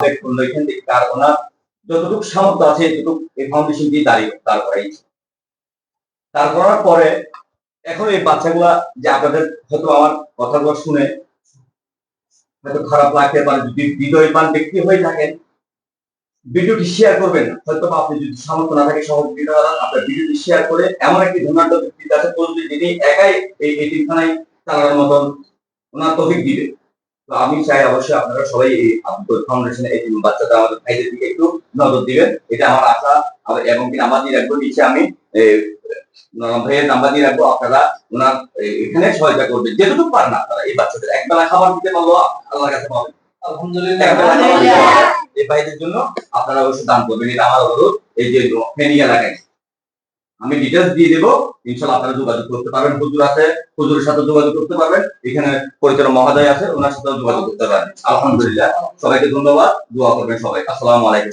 করল এখান থেকে তার ওনার যতটুকু সামর্থ্য আছে এতটুকু এই ফাউন্ডেশন দিয়ে দাঁড়িয়ে দাঁড় করাইছে। দাঁড় করার পরে এখন এই বাচ্চাগুলা যে আপনাদের হয়তো আমার কথাগুলো শুনে হয়তো খারাপ লাগতে পারে, যদি হৃদয়বান ব্যক্তি হয়ে থাকেন, ভিডিওটি শেয়ার করবেন। হয়তো আপনি যদি সামর্থ্য না থাকে সহযোগিতা করেন আপনার ভিডিওটি শেয়ার করে এমন একটি ধনাঢ্য ব্যক্তির কাছে পৌঁছে যিনি একাই এই এটিমখানায় চালানোর মতন ওনার তফিক দিবে। তো আমি চাই অবশ্যই আপনারা সবাই এই আব্দুল ফাউন্ডেশনের এই বাচ্চাটা আমাদের ভাইদের দিকে একটু নজর দিবেন। এটা আমার আশা। এবং কি নাম্বার দিয়ে রাখব নিচে আমি ভাইয়ের নাম্বার দিয়ে রাখব। আপনারা ওনার এখানে সহায়তা করবেন। যেটুকু পারেন আপনারা এই বাচ্চাদের একবেলা খাবার দিতে পারল আল্লাহর কাছে পাবেন। আলহামদুলিল্লাহ। এই ভাইদের জন্য আপনারা অবশ্যই দান করবেন। এটা আমার অনুরোধ। এই যে ফেনী এলাকায় আমি ডিটেলস দিয়ে দেবো। ইনশাল্লাহ আপনারা যোগাযোগ করতে পারবেন। হুজুর আছে, হুজুরের সাথে যোগাযোগ করতে পারবেন। এখানে পরিচালক মহাদয় আছে, ওনার সাথে যোগাযোগ করতে পারবেন। আলহামদুলিল্লাহ। সবাইকে ধন্যবাদ। দোয়া করবেন সবাই। আসসালাম আলাইকুম।